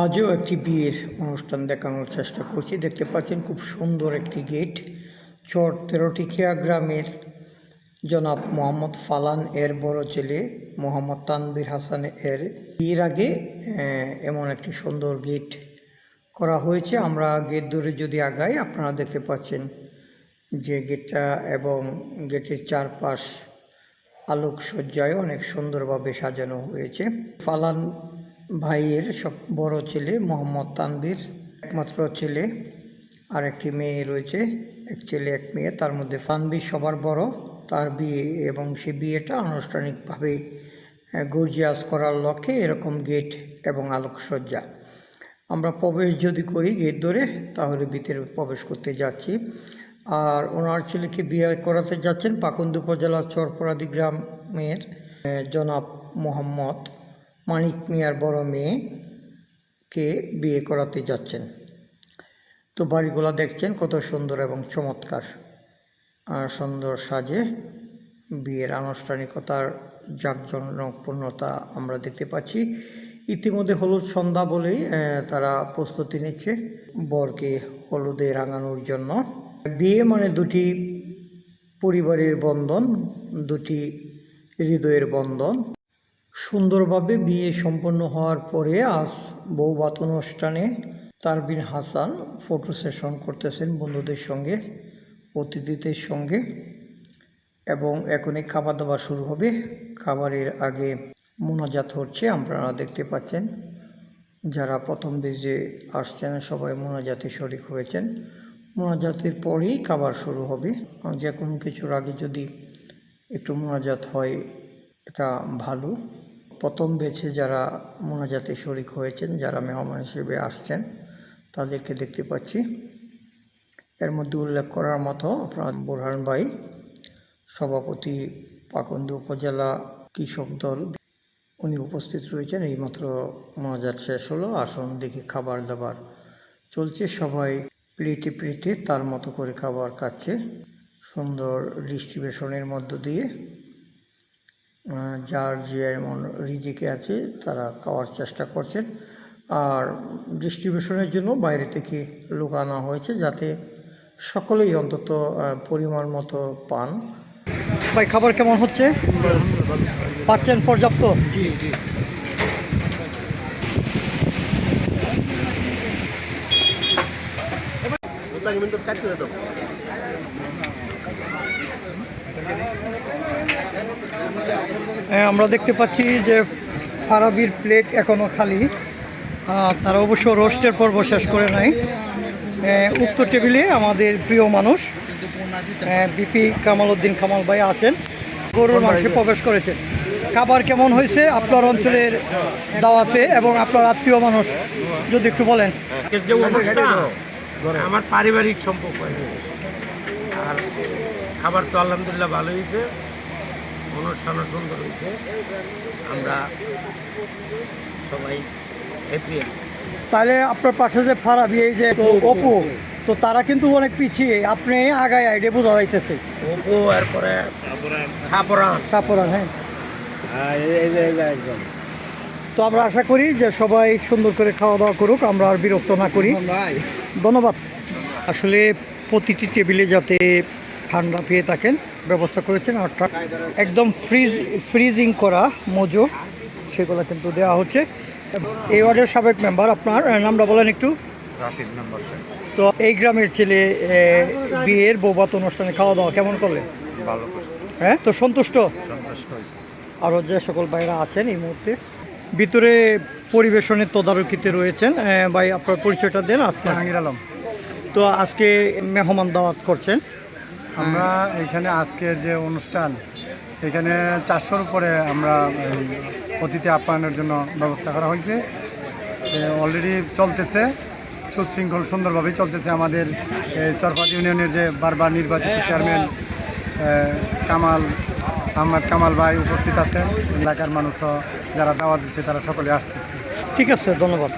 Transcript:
আজও একটি বিয়ের অনুষ্ঠান দেখানোর চেষ্টা করছি। দেখতে পাচ্ছেন খুব সুন্দর একটি গেট। চর তেরোটিকিয়া গ্রামের। জনাব মোহাম্মদ ফালান এর বড় ছেলে, মোহাম্মদ তানবির হাসান এর। বিয়ের আগে এমন একটি সুন্দর গেট করা হয়েছে। আমরা গেট ধরে যদি আগাই, আপনারা দেখতে পাচ্ছেন যে গেটটা এবং গেটের চারপাশ আলোকসজ্জায় অনেক সুন্দরভাবে সাজানো হয়েছে। ফালান ভাইয়ের সব বড় ছেলে, মোহাম্মদ তানভীর, একমাত্র ছেলে, আর একটি মেয়ে রয়েছে। এক ছেলে, এক মেয়ে, তার মধ্যে ফানবীর সবার বড়। তার বিয়ে এবং সে বিয়েটা আনুষ্ঠানিকভাবে গর্জিয়াস করার লক্ষ্যে এরকম গেট এবং আলোকসজ্জা। আমরা প্রবেশ যদি করি গেট ধরে, তাহলে ভিতরে প্রবেশ করতে যাচ্ছি। আর ওনার ছেলেকে বিয়ে করাতে যাচ্ছেন পাকুন্দ উপজেলার চরপরাদি গ্রামের জনাব মোহাম্মদ মানিক মিয়ার বড় মেয়েকে বিয়ে করাতে যাচ্ছেন। তো বাড়িগুলো দেখছেন কত সুন্দর এবং চমৎকার। আর সুন্দর সাজে বিয়ের আনুষ্ঠানিকতার জাঁকজনকপূর্ণতা আমরা দেখতে পাচ্ছি। ইতিমধ্যে হলুদ সন্ধ্যা বলেই তারা প্রস্তুতি নিচ্ছে বরকে হলুদে রাঙানোর জন্য। বিয়ে মানে দুটি পরিবারের বন্ধন, দুটি হৃদয়ের বন্ধন। সুন্দরভাবে বিয়ে সম্পন্ন হওয়ার পরে আজ বৌবাত অনুষ্ঠানে তারবিন হাসান ফটো সেশন করতেছেন বন্ধুদের সঙ্গে, অতিথিদের সঙ্গে। এবং এখনই খাবার দাবার শুরু হবে। খাবারের আগে মোনাজাত হচ্ছে, আপনারা দেখতে পাচ্ছেন। যারা প্রথম বেজে আসছেন, সবাই মোনাজাতে শরিক হয়েছেন। মোনাজাতের পরেই খাবার শুরু হবে। যে কোনো কিছুর আগে যদি একটু মোনাজাত হয়, এটা ভালো। প্রথম বেছে যারা মোনাজাতে শরিক হয়েছেন, যারা মেহমান হিসেবে আসছেন, তাদেরকে দেখতে পাচ্ছি। এর মধ্যে উল্লেখ করার মতো আপনার বোরহান ভাই, সভাপতি পাকন্দ উপজেলা কৃষক দল, উনি উপস্থিত রয়েছেন। এইমাত্র মজার শেষ হলো, আসন দেখি খাবার দাবার চলছে। সবাই প্লেটে প্লেটে তার মতো করে খাবার খাচ্ছে। সুন্দর ডিস্ট্রিবিউশনের মধ্য দিয়ে যার যে এমন রিজিকে আছে তারা খাওয়ার চেষ্টা করছেন। আর ডিস্ট্রিবিউশনের জন্য বাইরে থেকে লোক আনা হয়েছে যাতে সকলেই অন্তত পরিমাণ মতো পান। ভাই খাবার কেমন হচ্ছে? পাচ্ছেন পর্যাপ্ত? to. হ্যাঁ, আমরা দেখতে পাচ্ছি যে ফারাবির প্লেট এখনও খালি। তারা অবশ্য রোস্টের পর্ব শেষ করে নাই। উক্ত টেবিলে আমাদের প্রিয় মানুষ বিপি কামাল উদ্দিন কামাল ভাই আছেন। গরুর মাংসে প্রবেশ করেছেন খাবার কেমন হয়েছে আপনার অঞ্চলের দাওয়াতে এবং আপনার আত্মীয় মানুষ? যদি একটু বলেন। আমার পারিবারিক সম্পর্ক আর খাবার তো আলহামদুলিল্লাহ ভালো হয়েছে। অনুষ্ঠানও সুন্দর হয়েছে। আমরা সবাই হ্যাপি তাহলে আপনার পাশে যে ফারাবি এই যে অপু তো তারা কিন্তু অনেক পিছিয়ে। আপনি আগায় আইডে বোঝা যাইতেছে। ওপো এরপরে খাপরান সাপরান হ্যাঁ। একদম। তো আমরা আশা করি যে সবাই সুন্দর করে খাওয়া দাওয়া করুক আমরা আর বিরক্ত না করি। ধন্যবাদ। আসলে প্রতিটি টেবিলে যাতে ঠান্ডা পেয়ে থাকেন ব্যবস্থা করেছেন। আর একদম ফ্রিজ ফ্রিজিং করা মজো সেগুলো কিন্তু দেওয়া হচ্ছে। এই ওয়ার্ডের সাবেক মেম্বার আপনার নামটা বলেন একটু। তো এই গ্রামের ছেলে বিয়ের বৌবাত অনুষ্ঠানে খাওয়া দাওয়া কেমন করলেন? ভালো হ্যাঁ তো সন্তুষ্ট? সন্তুষ্ট আরও যে সকল ভাইরা আছেন এই মুহূর্তে। ভিতরে পরিবেশনের তদারকিতে রয়েছেন। ভাই আপনার পরিচয়টা দেন আজকে। আলম। তো আজকে মেহমান দাওয়াত করছেন। আমরা এখানে আজকের যে অনুষ্ঠান এখানে চারশোর উপরে আমরা অতিথি আপ্যায়নের জন্য ব্যবস্থা করা হয়েছে। অলরেডি চলতেছে সুশৃঙ্খল সুন্দরভাবেই চলতেছে আমাদের এই চরপাট ইউনিয়নের যে বারবার নির্বাচিত চেয়ারম্যান কামাল আহমদ কামাল ভাই উপস্থিত আছেন। এলাকার মানুষও যারা দাওয়াত দিচ্ছে তারা সকলে আসতেছে। ঠিক আছে ধন্যবাদ।